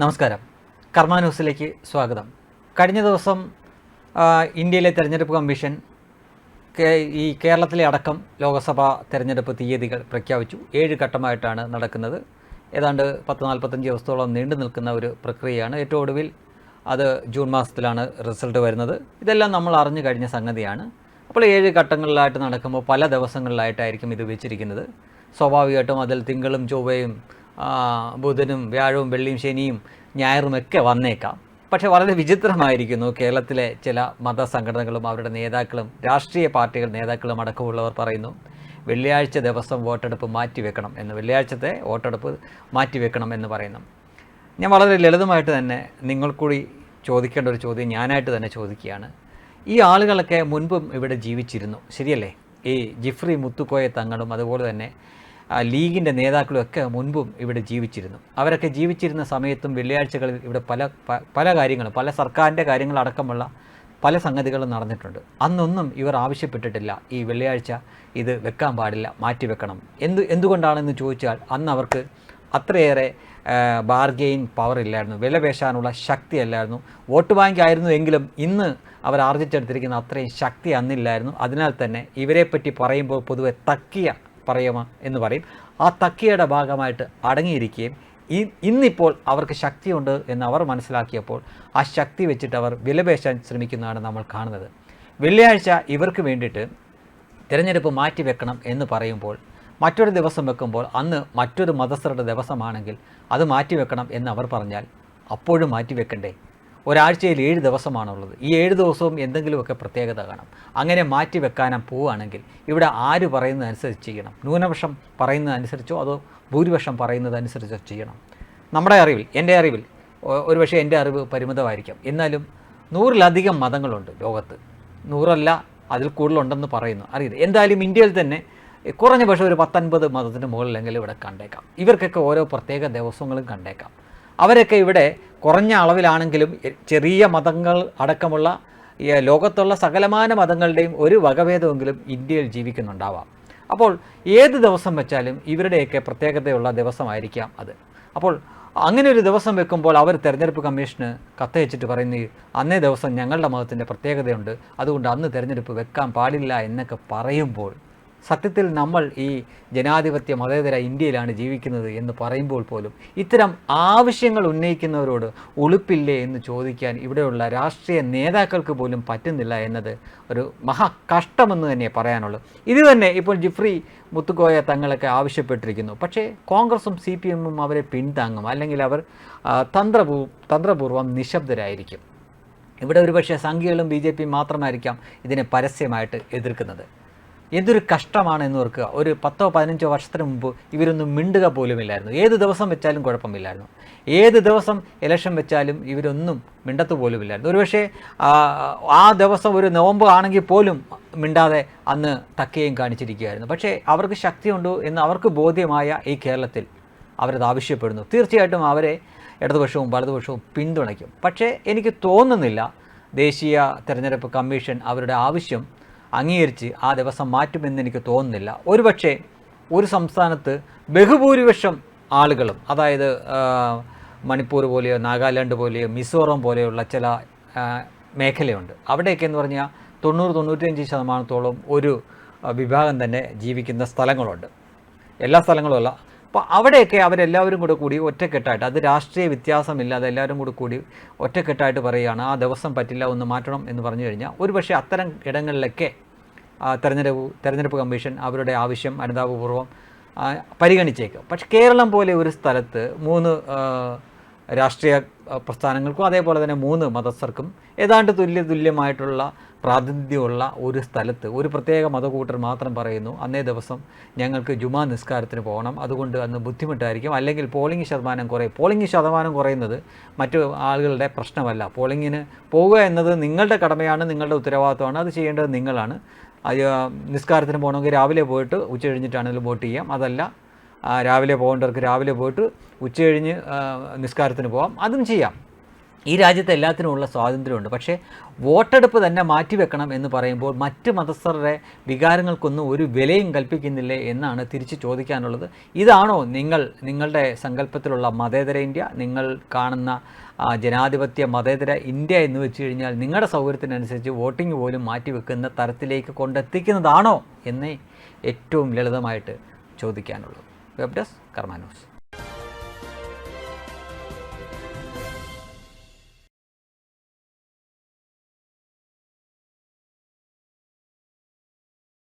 നമസ്കാരം. കർമ്മ ന്യൂസിലേക്ക് സ്വാഗതം. കഴിഞ്ഞ ദിവസം ഇന്ത്യയിലെ തെരഞ്ഞെടുപ്പ് കമ്മീഷൻ ഈ കേരളത്തിലെ അടക്കം ലോക്സഭാ തെരഞ്ഞെടുപ്പ് തീയതികൾ പ്രഖ്യാപിച്ചു. ഏഴ് ഘട്ടമായിട്ടാണ് നടക്കുന്നത്. ഏതാണ്ട് പത്ത് നാൽപ്പത്തഞ്ച് ദിവസത്തോളം നീണ്ടു നിൽക്കുന്ന ഒരു പ്രക്രിയയാണ്. ഏറ്റവും ഒടുവിൽ അത് ജൂൺ മാസത്തിലാണ് റിസൾട്ട് വരുന്നത്. ഇതെല്ലാം നമ്മൾ അറിഞ്ഞു കഴിഞ്ഞ സംഗതിയാണ്. അപ്പോൾ ഏഴ് ഘട്ടങ്ങളിലായിട്ട് നടക്കുമ്പോൾ പല ദിവസങ്ങളിലായിട്ടായിരിക്കും ഇത് വെച്ചിരിക്കുന്നത്. സ്വാഭാവികമായിട്ടും അതിൽ തിങ്കളും ചൊവ്വയും ബുധനും വ്യാഴവും വെള്ളിയും ശനിയും ഞായറും ഒക്കെ വന്നേക്കാം. പക്ഷേ വളരെ വിചിത്രമായിരിക്കുന്നു കേരളത്തിലെ ചില മതസംഘടനകളും അവരുടെ നേതാക്കളും രാഷ്ട്രീയ പാർട്ടികൾ നേതാക്കളും അടക്കമുള്ളവർ പറയുന്നു വെള്ളിയാഴ്ച ദിവസം വോട്ടെടുപ്പ് മാറ്റിവെക്കണം എന്ന് വെള്ളിയാഴ്ചത്തെ വോട്ടെടുപ്പ് മാറ്റിവെക്കണം എന്ന് പറയുന്നു. ഞാൻ വളരെ ലളിതമായിട്ട് തന്നെ നിങ്ങൾ കൂടി ചോദിക്കേണ്ട ഒരു ചോദ്യം ഞാനായിട്ട് തന്നെ ചോദിക്കുകയാണ്. ഈ ആളുകളൊക്കെ മുൻപും ഇവിടെ ജീവിച്ചിരുന്നു ശരിയല്ലേ? ഈ ജിഫ്രി മുത്തുക്കോയ തങ്ങളും അതുപോലെ തന്നെ ലീഗിന്റെ നേതാക്കളും ഒക്കെ മുൻപും ഇവിടെ ജീവിച്ചിരുന്നു. അവരൊക്കെ ജീവിച്ചിരുന്ന സമയത്തും വെള്ളിയാഴ്ചകളിൽ ഇവിടെ പല പല കാര്യങ്ങളും പല സർക്കാരിന്റെ കാര്യങ്ങളടക്കമുള്ള പല സംഗതികളും നടന്നിട്ടുണ്ട്. അന്നൊന്നും ഇവർ ആവശ്യപ്പെട്ടിട്ടില്ല ഈ വെള്ളിയാഴ്ച ഇത് വെക്കാൻ പാടില്ല മാറ്റിവെക്കണം എന്ത് എന്തുകൊണ്ടാണെന്ന് ചോദിച്ചാൽ അന്ന് അവർക്ക് അത്രയേറെ ബാർഗെയിൻ പവർ ഇല്ലായിരുന്നു വില പേശാനുള്ള ശക്തി അല്ലായിരുന്നു. വോട്ട് ബാങ്ക് ആയിരുന്നു എങ്കിലും ഇന്ന് അവർ ആർജിച്ചെടുത്തിരിക്കുന്ന അത്രയും ശക്തി അന്നില്ലായിരുന്നു. അതിനാൽ തന്നെ ഇവരെപ്പറ്റി പറയുമ്പോൾ പൊതുവെ തക്കിയ പറയുമ എന്ന് പറയും. ആ തക്കിയയുടെ ഭാഗമായിട്ട് അടങ്ങിയിരിക്കുകയും ഈ ഇന്നിപ്പോൾ അവർക്ക് ശക്തിയുണ്ട് എന്ന് അവർ മനസ്സിലാക്കിയപ്പോൾ ആ ശക്തി വെച്ചിട്ട് അവർ വിലപേശാൻ ശ്രമിക്കുന്നതാണ് നമ്മൾ കാണുന്നത്. വെള്ളിയാഴ്ച ഇവർക്ക് വേണ്ടിയിട്ട് തിരഞ്ഞെടുപ്പ് മാറ്റി വെക്കണം എന്ന് പറയുമ്പോൾ മറ്റൊരു ദിവസം വെക്കുമ്പോൾ അന്ന് മറ്റൊരു മതസ്ഥരുടെ ദിവസമാണെങ്കിൽ അത് മാറ്റിവെക്കണം എന്ന് അവർ പറഞ്ഞാൽ അപ്പോഴും മാറ്റിവെക്കണ്ടേ ഒരാഴ്ചയിൽ ഏഴ് ദിവസമാണുള്ളത്. ഈ ഏഴ് ദിവസവും എന്തെങ്കിലുമൊക്കെ പ്രത്യേകത കാണാം. അങ്ങനെ മാറ്റി വെക്കാനും പോവുകയാണെങ്കിൽ ഇവിടെ ആര് പറയുന്നതനുസരിച്ച് ചെയ്യണം? ന്യൂനപക്ഷം പറയുന്നതനുസരിച്ചോ അതോ ഭൂരിപക്ഷം പറയുന്നതനുസരിച്ചോ ചെയ്യണം? നമ്മുടെ അറിവിൽ എന്റെ അറിവിൽ ഒരുപക്ഷെ എന്റെ അറിവ് പരിമിതമായിരിക്കാം. എന്നാലും നൂറിലധികം മതങ്ങളുണ്ട് ലോകത്ത്. നൂറല്ല അതിൽ കൂടുതലുണ്ടെന്ന് പറയുന്നു. അറിയില്ല. എന്തായാലും ഇന്ത്യയിൽ തന്നെ കുറഞ്ഞ പക്ഷേ ഒരു പത്തൊൻപത് മതത്തിന് മുകളിലെങ്കിലും ഇവിടെ കണ്ടേക്കാം. ഇവർക്കൊക്കെ ഓരോ പ്രത്യേക ദിവസങ്ങളും കണ്ടേക്കാം. അവരൊക്കെ ഇവിടെ കുറഞ്ഞ അളവിലാണെങ്കിലും ചെറിയ മതങ്ങൾ അടക്കമുള്ള ലോകത്തുള്ള സകലമാന മതങ്ങളുടെയും ഒരു വകഭേദമെങ്കിലും ഇന്ത്യയിൽ ജീവിക്കുന്നുണ്ടാവാം. അപ്പോൾ ഏത് ദിവസം വെച്ചാലും ഇവരുടെയൊക്കെ പ്രത്യേകതയുള്ള ദിവസമായിരിക്കാം അത്. അപ്പോൾ അങ്ങനെ ഒരു ദിവസം വെക്കുമ്പോൾ അവർ തെരഞ്ഞെടുപ്പ് കമ്മീഷന് കത്തയച്ചിട്ട് പറയുന്നു അന്നേ ദിവസം ഞങ്ങളുടെ മതത്തിന്റെ പ്രത്യേകതയുണ്ട്. അതുകൊണ്ട് അന്ന് തിരഞ്ഞെടുപ്പ് വെക്കാൻ പാടില്ല എന്നൊക്കെ പറയുമ്പോൾ സത്യത്തിൽ നമ്മൾ ഈ ജനാധിപത്യ മതേതര ഇന്ത്യയിലാണ് ജീവിക്കുന്നത് എന്ന് പറയുമ്പോൾ പോലും ഇത്തരം ആവശ്യങ്ങൾ ഉന്നയിക്കുന്നവരോട് ഉളുപ്പില്ലേ എന്ന് ചോദിക്കാൻ ഇവിടെയുള്ള രാഷ്ട്രീയ നേതാക്കൾക്ക് പോലും പറ്റുന്നില്ല എന്നത് ഒരു മഹാ കഷ്ടമെന്ന് തന്നെ പറയാനുള്ളൂ. ഇത് തന്നെ ഇപ്പോൾ ജിഫ്രി മുത്തുക്കോയ തങ്ങളൊക്കെ ആവശ്യപ്പെട്ടിരിക്കുന്നു. പക്ഷേ കോൺഗ്രസും സി പി എമ്മും അവരെ പിന്താങ്ങും അല്ലെങ്കിൽ അവർ തന്ത്രപൂ തന്ത്രപൂർവം നിശബ്ദരായിരിക്കും. ഇവിടെ ഒരുപക്ഷെ സംഘികളും ബി ജെ പിയും മാത്രമായിരിക്കാം ഇതിനെ പരസ്യമായിട്ട് എതിർക്കുന്നത്. എന്തൊരു കഷ്ടമാണ് എന്ന് ഓർക്കുക. ഒരു പത്തോ പതിനഞ്ചോ വർഷത്തിന് മുമ്പ് ഇവരൊന്നും മിണ്ടുക പോലുമില്ലായിരുന്നു. ഏത് ദിവസം വെച്ചാലും കുഴപ്പമില്ലായിരുന്നു. ഏത് ദിവസം ഇലക്ഷൻ വെച്ചാലും ഇവരൊന്നും മിണ്ടത്ത് പോലുമില്ലായിരുന്നു. ഒരുപക്ഷെ ആ, ദിവസം ഒരു നോമ്പ് ആണെങ്കിൽ പോലും മിണ്ടാതെ അന്ന് തക്കയും കാണിച്ചിരിക്കുകയായിരുന്നു. പക്ഷേ അവർക്ക് ശക്തിയുണ്ടോ എന്ന് അവർക്ക് ബോധ്യമായ ഈ കേരളത്തിൽ അവരത് ആവശ്യപ്പെടുന്നു. തീർച്ചയായിട്ടും അവരെ ഇടതുപക്ഷവും വലതുപക്ഷവും പിന്തുണയ്ക്കും. പക്ഷേ എനിക്ക് തോന്നുന്നില്ല ദേശീയ തെരഞ്ഞെടുപ്പ് കമ്മീഷൻ അവരുടെ ആവശ്യം അംഗീകരിച്ച് ആ ദിവസം മാറ്റുമെന്ന് എനിക്ക് തോന്നുന്നില്ല. ഒരുപക്ഷെ ഒരു സംസ്ഥാനത്ത് ബഹുഭൂരിപക്ഷം ആളുകളും അതായത് മണിപ്പൂർ പോലെയോ നാഗാലാൻഡ് പോലെയോ മിസോറം പോലെയുള്ള ചില മേഖലയുണ്ട്. അവിടെയൊക്കെ എന്ന് പറഞ്ഞാൽ തൊണ്ണൂറ് തൊണ്ണൂറ്റഞ്ച് ശതമാനത്തോളം ഒരു വിഭാഗം തന്നെ ജീവിക്കുന്ന സ്ഥലങ്ങളുണ്ട്. എല്ലാ സ്ഥലങ്ങളും അല്ല അപ്പോൾ അവിടെയൊക്കെ അവരെല്ലാവരും കൂടെ കൂടി ഒറ്റക്കെട്ടായിട്ട് അത് രാഷ്ട്രീയ വ്യത്യാസമില്ലാതെ എല്ലാവരും കൂടെ കൂടി ഒറ്റക്കെട്ടായിട്ട് പറയുകയാണ് ആ ദിവസം പറ്റില്ല ഒന്ന് മാറ്റണം എന്ന് പറഞ്ഞു കഴിഞ്ഞാൽ ഒരുപക്ഷെ അത്തരം ഇടങ്ങളിലൊക്കെ തെരഞ്ഞെടുപ്പ് തെരഞ്ഞെടുപ്പ് കമ്മീഷൻ അവരുടെ ആവശ്യം അനുതാപപൂർവം പരിഗണിച്ചേക്കും. പക്ഷെ കേരളം പോലെ ഒരു സ്ഥലത്ത് മൂന്ന് രാഷ്ട്രീയ പ്രസ്ഥാനങ്ങൾക്കും അതേപോലെ തന്നെ മൂന്ന് മതസ്ഥർക്കും ഏതാണ്ട് തുല്യ തുല്യമായിട്ടുള്ള പ്രാതിനിധ്യമുള്ള ഒരു സ്ഥലത്ത് ഒരു പ്രത്യേക മതകൂട്ടർ മാത്രം പറയുന്നു. അന്നേ ദിവസം ഞങ്ങൾക്ക് ജുമാ നിസ്കാരത്തിന് പോകണം. അതുകൊണ്ട് അന്ന് ബുദ്ധിമുട്ടായിരിക്കും. അല്ലെങ്കിൽ പോളിംഗ് ശതമാനം കുറയും. പോളിംഗ് ശതമാനം കുറയുന്നത് മറ്റു ആളുകളുടെ പ്രശ്നമല്ല. പോളിങ്ങിന് പോവുക എന്നത് നിങ്ങളുടെ കടമയാണ് നിങ്ങളുടെ ഉത്തരവാദിത്തമാണ് അത് ചെയ്യേണ്ടത് നിങ്ങളാണ്. നിസ്കാരത്തിന് പോകണമെങ്കിൽ രാവിലെ പോയിട്ട് ഉച്ച കഴിഞ്ഞിട്ടാണെങ്കിലും വോട്ട് ചെയ്യാം. അതല്ല രാവിലെ പോകേണ്ടവർക്ക് രാവിലെ പോയിട്ട് ഉച്ച കഴിഞ്ഞ് നിസ്കാരത്തിന് പോകാം അതും ചെയ്യാം. ഈ രാജ്യത്ത് എല്ലാത്തിനുമുള്ള സ്വാതന്ത്ര്യമുണ്ട്. പക്ഷേ വോട്ടെടുപ്പ് തന്നെ മാറ്റിവെക്കണം എന്ന് പറയുമ്പോൾ മറ്റ് മതസ്ഥരുടെ വികാരങ്ങൾക്കൊന്നും ഒരു വിലയും കൽപ്പിക്കുന്നില്ലേ എന്നാണ് തിരിച്ച് ചോദിക്കാനുള്ളത്. ഇതാണോ നിങ്ങൾ നിങ്ങളുടെ സങ്കല്പത്തിലുള്ള മതേതര ഇന്ത്യ? നിങ്ങൾ കാണുന്ന ജനാധിപത്യ മതേതര ഇന്ത്യ എന്ന് വെച്ച് കഴിഞ്ഞാൽ നിങ്ങളുടെ സൗകര്യത്തിനനുസരിച്ച് വോട്ടിംഗ് പോലും മാറ്റിവെക്കുന്ന തരത്തിലേക്ക് കൊണ്ടെത്തിക്കുന്നതാണോ? എന്നേ ഏറ്റവും ലളിതമായിട്ട് ചോദിക്കാനുള്ളൂ. Web desk Karma news